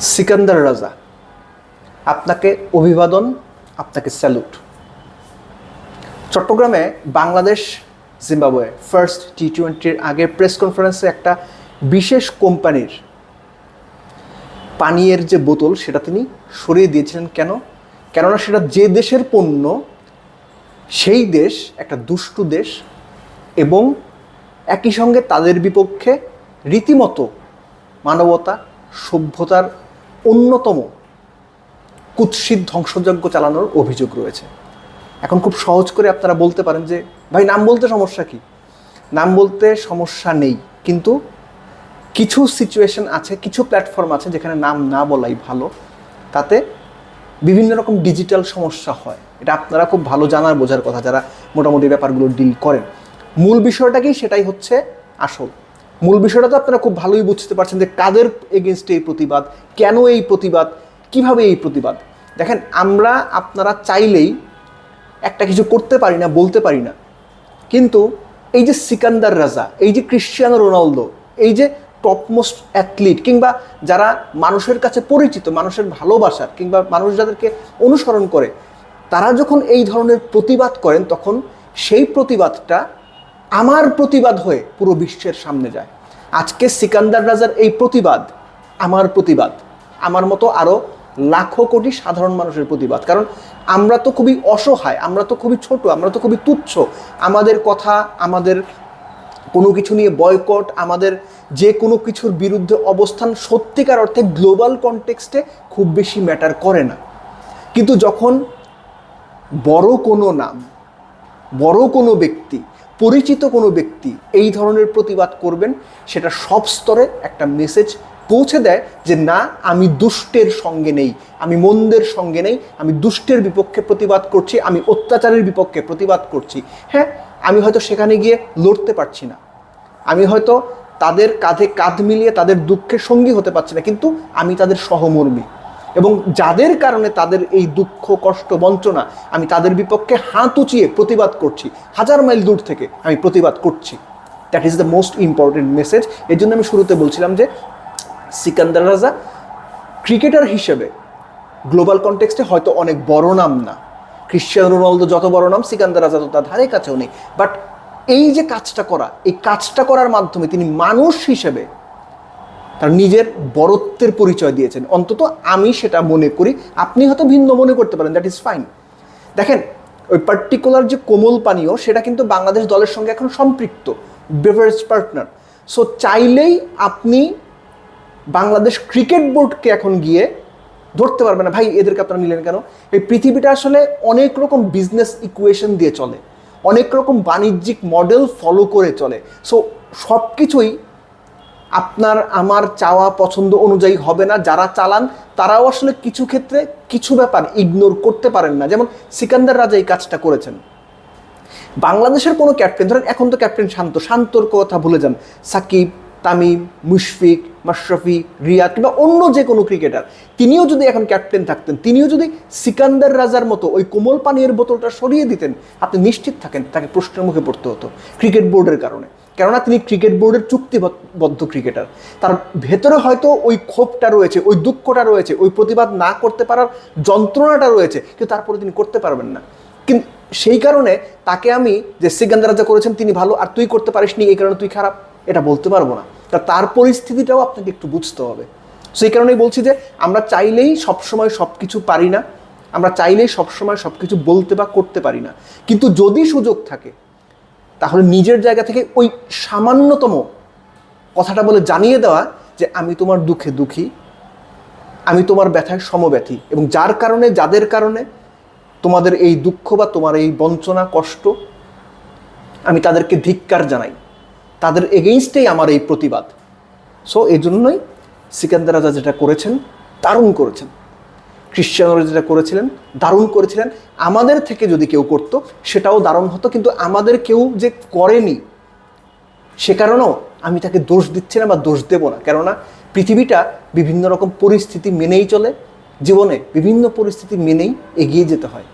সিকান্দার রাজা, আপনাকে অভিবাদন, আপনাকে স্যালুট। চট্টগ্রামে বাংলাদেশ, জিম্বাবুয়ে ফার্স্ট টি টোয়েন্টির আগে প্রেস কনফারেন্সে একটা বিশেষ কোম্পানির পানীয়ের যে বোতল, সেটা তিনি সরিয়ে দিয়েছিলেন কেন? কেননা সেটা যে দেশের পণ্য, সেই দেশ একটা দুষ্টু দেশ এবং একই সঙ্গে তাদের বিপক্ষে রীতিমতো মানবতা, সভ্যতার অন্যতম কুৎসিত ধ্বংসযজ্ঞ চালানোর অভিযোগ রয়েছে। এখন খুব সহজ করে আপনারা বলতে পারেন যে, ভাই, নাম বলতে সমস্যা কি? নাম বলতে সমস্যা নেই, কিন্তু কিছু সিচুয়েশন আছে, কিছু প্ল্যাটফর্ম আছে যেখানে নাম না বলাই ভালো। তাতে বিভিন্ন রকম ডিজিটাল সমস্যা হয়। এটা আপনারা খুব ভালো জানার বোঝার কথা যারা মোটামুটি ব্যাপারগুলো ডিল করেন। মূল বিষয়টাকেই সেটাই হচ্ছে আসল। মূল বিষয়টা তো আপনারা খুব ভালোই বুঝতে পারছেন যে কাদের এগেনস্টে এই প্রতিবাদ, কেন এই প্রতিবাদ, কীভাবে এই প্রতিবাদ? দেখেন, আমরা আপনারা চাইলেই একটা কিছু করতে পারি না, বলতে পারি না। কিন্তু এই যে সিকান্দার রাজা, এই যে ক্রিশ্চিয়ানো রোনালদো, এই যে টপমোস্ট অ্যাথলিট কিংবা যারা মানুষের কাছে পরিচিত, মানুষের ভালোবাসার কিংবা মানুষ যাদেরকে অনুসরণ করে, তারা যখন এই ধরনের প্রতিবাদ করেন, তখন সেই প্রতিবাদটা আমার প্রতিবাদ হয়ে পুরো বিশ্বের সামনে যায়। আজকে সিকান্দার রাজার এই প্রতিবাদ আমার প্রতিবাদ। আমার মতো আরও লাখো কোটি সাধারণ মানুষের প্রতিবাদ। কারণ আমরা তো খুবই অসহায়, আমরা তো খুবই ছোট, আমরা তো খুবই তুচ্ছ। আমাদের কথা, আমাদের কোনো কিছু নিয়ে বয়কট আমাদের যে কোনো কিছুর বিরুদ্ধে অবস্থান সত্যিকার অর্থে গ্লোবাল কনটেক্সটে খুব বেশি ম্যাটার করে না। কিন্তু যখন বড় কোনো নাম, বড় কোনো ব্যক্তি পরিচিত কোনো ব্যক্তি এই ধরনের প্রতিবাদ করবেন, সেটা সব স্তরে একটা মেসেজ পৌঁছে দেয় যে, না, আমি দুষ্টের সঙ্গে নেই, আমি মন্দের সঙ্গে নেই, আমি দুষ্টের বিপক্ষে প্রতিবাদ করছি, আমি অত্যাচারের বিপক্ষে প্রতিবাদ করছি। হ্যাঁ আমি হয়তো সেখানে গিয়ে লড়তে পারছি না। আমি হয়তো তাদের কাঁধে কাঁধ মিলিয়ে তাদের দুঃখের সঙ্গী হতে পারছি না, কিন্তু আমি তাদের সহমর্মী। এবং যাদের কারণে তাদের এই দুঃখ, কষ্ট, বঞ্চনা আমি তাদের বিপক্ষে হাত উঁচিয়ে প্রতিবাদ করছি। হাজার মাইল দূর থেকে আমি প্রতিবাদ করছি। That is the most important message এর জন্য আমি শুরুতে বলছিলাম যে, সিকান্দার রাজা ক্রিকেটার হিসেবে গ্লোবাল কনটেক্সটে হয়তো অনেক বড় নাম না। ক্রিশ্চিয়ানো রোনালদো যত বড় নাম, সিকান্দার রাজা তো তার ধারে কাছেও নেই। বাট এই যে কাজটা করা, এই কাজটা করার মাধ্যমে তিনি মানুষ হিসেবে তার নিজের বরত্বের পরিচয় দিয়েছেন। অন্তত আমি সেটা মনে করি। আপনি হয়তো ভিন্ন মনে করতে পারেন দ্যাট ইজ ফাইন দেখেন, ওই পার্টিকুলার যে কোমল পানীয়, সেটা কিন্তু বাংলাদেশ দলের সঙ্গে এখন সম্পৃক্ত বেভারেজ পার্টনার সো চাইলেই আপনি বাংলাদেশ ক্রিকেট বোর্ডকে এখন গিয়ে ধরতে পারবে না। ভাই, এদেরকে আপনারা নিলেন কেন? এই পৃথিবীটা আসলে অনেক রকম বিজনেস ইকুয়েশন দিয়ে চলে। অনেক রকম বাণিজ্যিক মডেল ফলো করে চলে। সো সব কিছুই আপনার, আমার চাওয়া পছন্দ অনুযায়ী হবে না, যারা চালান, তারাও আসলে কিছু ক্ষেত্রে কিছু ব্যাপার ইগনোর করতে পারেন না। যেমন সিকান্দার রাজা এই কাজটা করেছেন। বাংলাদেশের কোনো ক্যাপ্টেন ধরেন এখন তো ক্যাপ্টেন শান্ত, শান্তর কথা ভুলে যান। সাকিব তামিম, মুশফিক, মাশরাফি, রিয়াদ কিংবা অন্য যে কোনো ক্রিকেটার, তিনিও যদি এখন ক্যাপ্টেন থাকতেন, তিনিও যদি সিকান্দার রাজার মতো ওই কোমল পানীয়ের বোতলটা সরিয়ে দিতেন, আপনি নিশ্চিত থাকেন তাকে প্রশ্নের মুখে পড়তে হতো ক্রিকেট বোর্ডের কারণে। কেননা তিনি ক্রিকেট বোর্ডের চুক্তিবদ্ধ ক্রিকেটার। তার ভেতরে হয়তো ওই ক্ষোভটা রয়েছে, ওই দুঃখটা রয়েছে, ওই প্রতিবাদ না করতে পারার যন্ত্রণাটা রয়েছে, কিন্তু তারপরে তিনি করতে পারবেন না। কিন্তু সেই কারণে তাকে আমি যে সিকান্দার রাজা করেছেন, তিনি ভালো, আর তুই করতে পারিসনি, এই কারণে তুই খারাপ। এটা বলতে পারব না। তা তার পরিস্থিতিটাও আপনাকে একটু বুঝতে হবে। সেই কারণেই বলছি যে আমরা চাইলেই সবসময় সব কিছু পারি না, আমরা চাইলেই সবসময় সব কিছু বলতে বা করতে পারি না। কিন্তু যদি সুযোগ থাকে, তাহলে নিজের জায়গা থেকে ওই সামান্যতম কথাটা বলে জানিয়ে দেওয়া যে আমি তোমার দুঃখে দুঃখী, আমি তোমার ব্যথায় সমব্যথী এবং যার কারণে, যাদের কারণে তোমাদের এই দুঃখ বা তোমার এই বঞ্চনা, কষ্ট, আমি তাদেরকে ধিক্কার জানাই। তাদের এগেইনস্টেই আমার এই প্রতিবাদ। সো এই জন্যই সিকান্দার রাজা যেটা করেছেন, দারুণ করেছেন। খ্রিশ্চানরা যেটা করেছিলেন, দারুণ করেছিলেন। আমাদের থেকে যদি কেউ করতো, সেটাও দারুণ হতো, কিন্তু আমাদের কেউ যে করেনি, সে কারণেও আমি তাকে দোষ দিচ্ছি না বা দোষ দেব না। কেননা, পৃথিবীটা বিভিন্ন রকম পরিস্থিতি মেনেই চলে, জীবনে বিভিন্ন পরিস্থিতি মেনেই এগিয়ে যেতে হয়।